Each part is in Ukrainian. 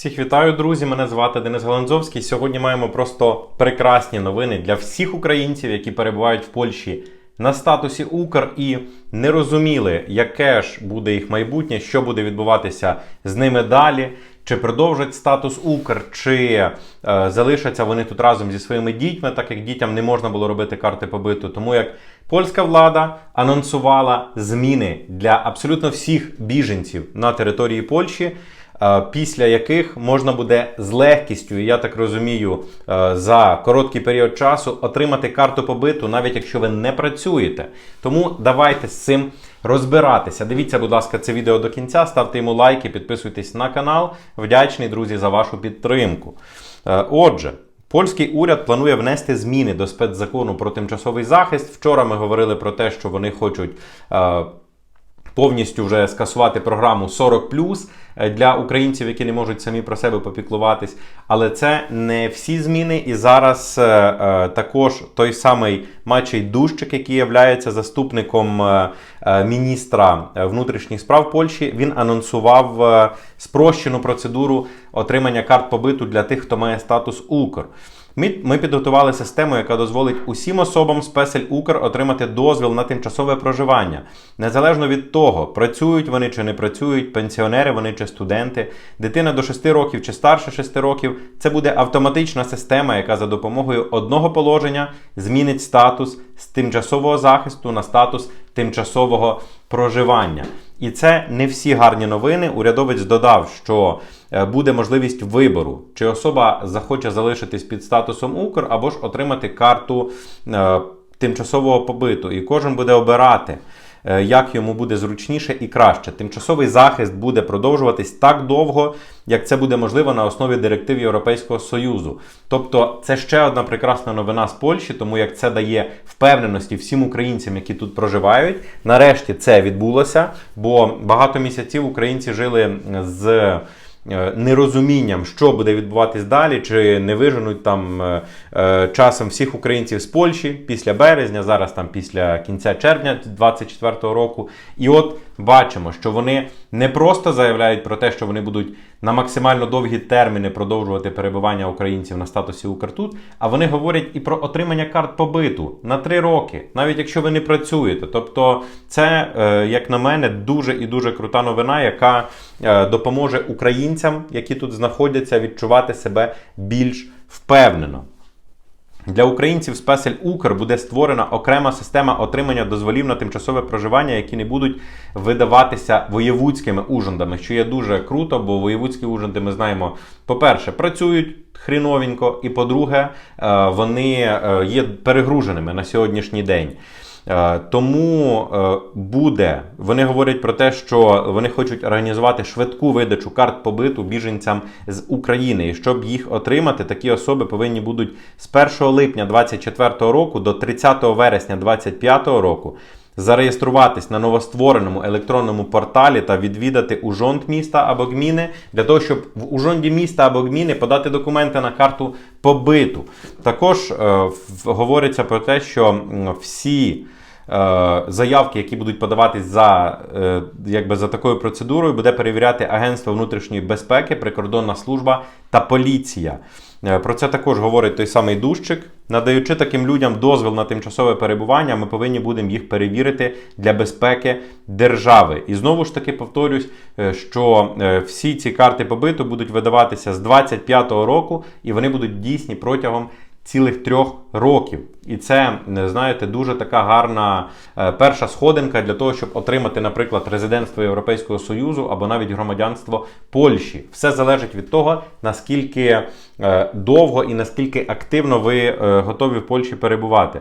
Всіх вітаю, друзі! Мене звати Денис Галанзовський. Сьогодні маємо просто прекрасні новини для всіх українців, які перебувають в Польщі на статусі Укр і не розуміли, яке ж буде їх майбутнє, що буде відбуватися з ними далі. Чи продовжать статус Укр, чи е, залишаться вони тут разом зі своїми дітьми, так як дітям не можна було робити карти побиту. Тому як польська влада анонсувала зміни для абсолютно всіх біженців на території Польщі після яких можна буде з легкістю, я так розумію, е, за короткий період часу отримати карту побиту, навіть якщо ви не працюєте. Тому давайте з цим розбиратися. Дивіться, будь ласка, це відео до кінця, ставте йому лайки, підписуйтесь на канал. Вдячний, друзі, за вашу підтримку. Е, Отже. Польський уряд планує внести зміни до спецзакону про тимчасовий захист. Вчора ми говорили про те, що вони хочуть е, повністю вже скасувати програму 40 е, для українців, які не можуть самі про себе попіклуватись. Але це не всі зміни. І зараз е, е, також той самий Мачий Дущик, який є заступником е, е, міністра внутрішніх справ Польщі, він анонсував е, спрощену процедуру отримання карт побиту для тих, хто має статус Укр. Ми, підготували систему, яка дозволить усім особам з Песель Укр отримати дозвіл на тимчасове проживання, незалежно від того, працюють вони чи не працюють, пенсіонери вони чи студенти, дитина до 6 років чи старше 6 років. Це буде автоматична система, яка за допомогою одного положення змінить статус з тимчасового захисту на статус тимчасового проживання. І це не всі гарні новини. Урядовець додав, що е, буде можливість вибору, чи особа захоче залишитись під статусом Укр або ж отримати карту е, тимчасового побиту. І кожен буде обирати. Е, Як йому буде зручніше і краще. Тимчасовий захист буде продовжуватись так довго, як це буде можливо на основі директив Європейського Союзу. Тобто, це ще одна прекрасна новина з Польщі, тому як це дає впевненості всім українцям, які тут проживають. Нарешті це відбулося, бо багато місяців українці жили з. Е, Нерозумінням, що буде відбуватись далі, чи не виженуть там е, е, часом всіх українців з Польщі після березня, зараз там після кінця червня 2024 року. І от бачимо, що вони не просто заявляють про те, що вони будуть на максимально довгі терміни продовжувати перебування українців на статусі Укртут, а вони говорять і про отримання карт побиту на три роки, навіть якщо ви не працюєте. Тобто, це, як на мене, дуже і дуже крута новина, яка допоможе українцям, які тут знаходяться, відчувати себе більш впевнено. Для українців з Песель Укр буде створена окрема система отримання дозволів на тимчасове проживання, які не будуть видаватися воєвудськими ужандами, що є дуже круто, бо воєвудські ужанди, ми знаємо, по-перше, працюють хріновенько, і по-друге, е, вони е, є перегруженими на сьогоднішній день. Е, Тому е, буде, вони говорять про те, що вони хочуть організувати швидку видачу карт побиту біженцям з України. І щоб їх отримати, такі особи повинні будуть з 1 липня 2024 року до 30 вересня 2025 року зареєструватись на новоствореному електронному порталі та відвідати ужонд міста або гміни для того, щоб в ужонді міста або гміни подати документи на карту побиту. Також е, говориться про те, що всі. Е, Заявки, які будуть подаватись за, е, якби за такою процедурою, буде перевіряти Агентство внутрішньої безпеки, прикордонна служба та поліція. Е, Про це також говорить той самий Дущик. Надаючи таким людям дозвіл на тимчасове перебування, ми повинні будемо їх перевірити для безпеки держави. І знову ж таки повторюсь, що всі ці карти побиту будуть видаватися з 25-го року, і вони будуть дійсні протягом цілих трьох років. І це, е, знаєте, дуже така гарна е, перша сходинка для того, щоб отримати, наприклад, резидентство Європейського Союзу або навіть громадянство Польщі. Все залежить від того, наскільки е, довго і наскільки активно ви готові в Польщі перебувати.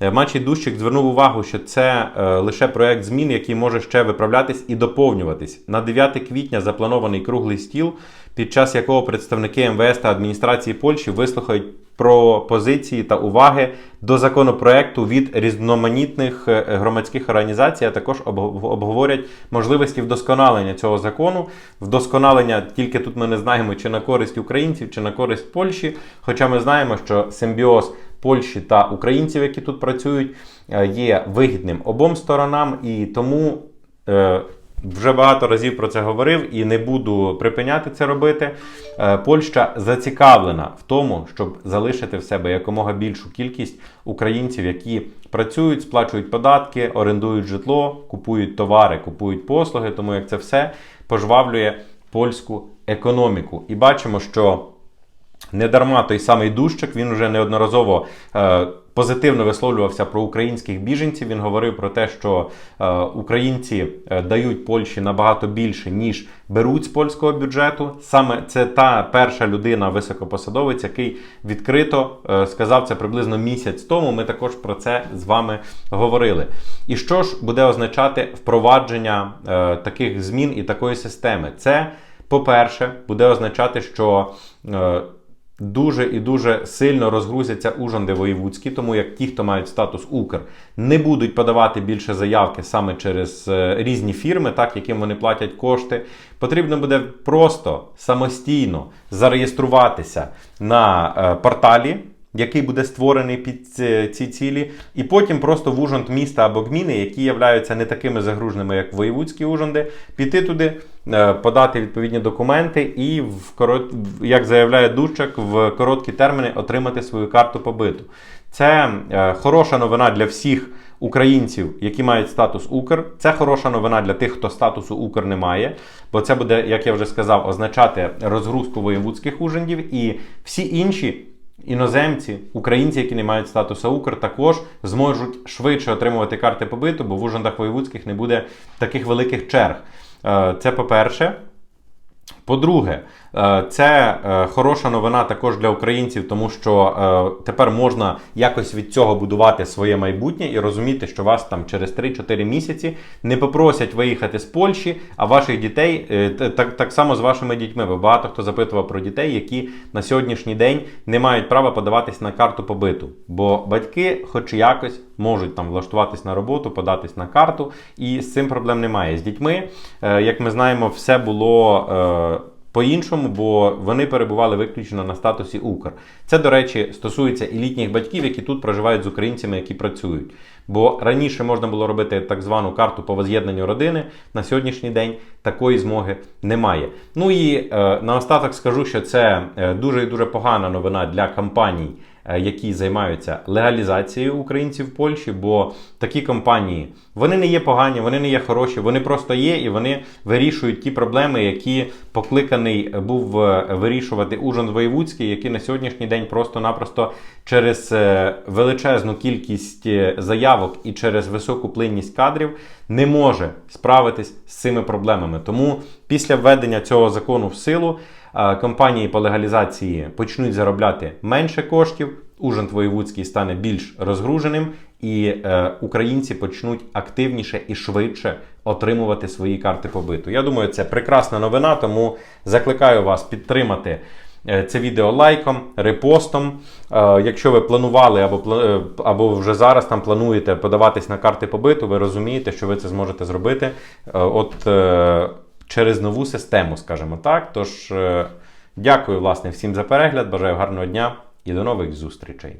Е, Мачий Дущик звернув увагу, що це е, лише проект змін, який може ще виправлятись і доповнюватись. На 9 квітня запланований круглий стіл, під час якого представники МВС та адміністрації Польщі вислухають пропозиції та уваги до законопроекту від різноманітних е, громадських організацій, а також обговорять можливості вдосконалення цього закону. Вдосконалення тільки тут ми не знаємо, чи на користь українців, чи на користь Польщі. Хоча ми знаємо, що симбіоз Польщі та українців, які тут працюють, е, є вигідним обом сторонам, і тому е, вже багато разів про це говорив і не буду припиняти це робити. Е, Польща зацікавлена в тому, щоб залишити в себе якомога більшу кількість українців, які працюють, сплачують податки, орендують житло, купують товари, купують послуги, тому як це все пожвавлює польську економіку. І бачимо, що Недарма той самий Дущик, він вже неодноразово е, позитивно висловлювався про українських біженців. Він говорив про те, що е, українці е, дають Польщі набагато більше, ніж беруть з польського бюджету. Саме це та перша людина, високопосадовець, який відкрито е, сказав це приблизно місяць тому. Ми також про це з вами говорили. І що ж буде означати впровадження е, таких змін і такої системи? Це, по-перше, буде означати, що. е, дуже і дуже сильно розгрузяться ужанди воєвудські, тому як ті, хто мають статус Укр, не будуть подавати більше заявки саме через е, різні фірми, так яким вони платять кошти. Потрібно буде просто самостійно зареєструватися на е, порталі. Який буде створений під ці- ці цілі, і потім просто в ужонт міста або гміни, які являються не такими загруженими, як воєвудські ужонди, піти туди, е, подати відповідні документи і, в корот... як заявляє Дучак, в короткі терміни отримати свою карту побиту. Це е, хороша новина для всіх українців, які мають статус Укр. Це хороша новина для тих, хто статусу Укр не має, бо це буде, як я вже сказав, означати розгрузку воєвудських ужиндів і всі інші. Іноземці, українці, які не мають статусу Укр, також зможуть швидше отримувати карти побиту, бо в ужандах воєвудських не буде таких великих черг. Е, Це по-перше. По-друге, е, це е, хороша новина також для українців, тому що е, тепер можна якось від цього будувати своє майбутнє і розуміти, що вас там через 3-4 місяці не попросять виїхати з Польщі, а ваших дітей так, так само з вашими дітьми. Бо багато хто запитував про дітей, які на сьогоднішній день не мають права подаватись на карту побиту. Бо батьки, хоч якось, можуть там влаштуватись на роботу, податись на карту, і з цим проблем немає. З дітьми, як ми знаємо, все було. По-іншому, бо вони перебували виключно на статусі Укр. Це, до речі, стосується і літніх батьків, які тут проживають з українцями, які працюють. Бо раніше можна було робити так звану карту по воз'єднанню родини. На сьогоднішній день такої змоги немає. Ну і е, наостаток скажу, що це е, дуже і дуже погана новина для компаній, які займаються легалізацією українців в Польщі, бо такі компанії вони не є погані, вони не є хороші, вони просто є і вони вирішують ті проблеми, які покликаний був е, вирішувати Ужин Воєвудський, який на сьогоднішній день просто-напросто через е, величезну кількість е, заявок і через високу плинність кадрів не може справитись з цими проблемами. Тому після введення цього закону в силу е, компанії по легалізації почнуть заробляти менше коштів. Ужин Воєвудський стане більш розгруженим, і е, українці почнуть активніше і швидше отримувати свої карти побиту. Я думаю, це прекрасна новина, тому закликаю вас підтримати. е, Це відео лайком, репостом. Е, Якщо ви планували або е, або вже зараз там плануєте подаватись на карти побиту, ви розумієте, що ви це зможете зробити. От через нову систему, скажімо так. Тож е, дякую власне всім за перегляд. Бажаю гарного дня і до нових зустрічей.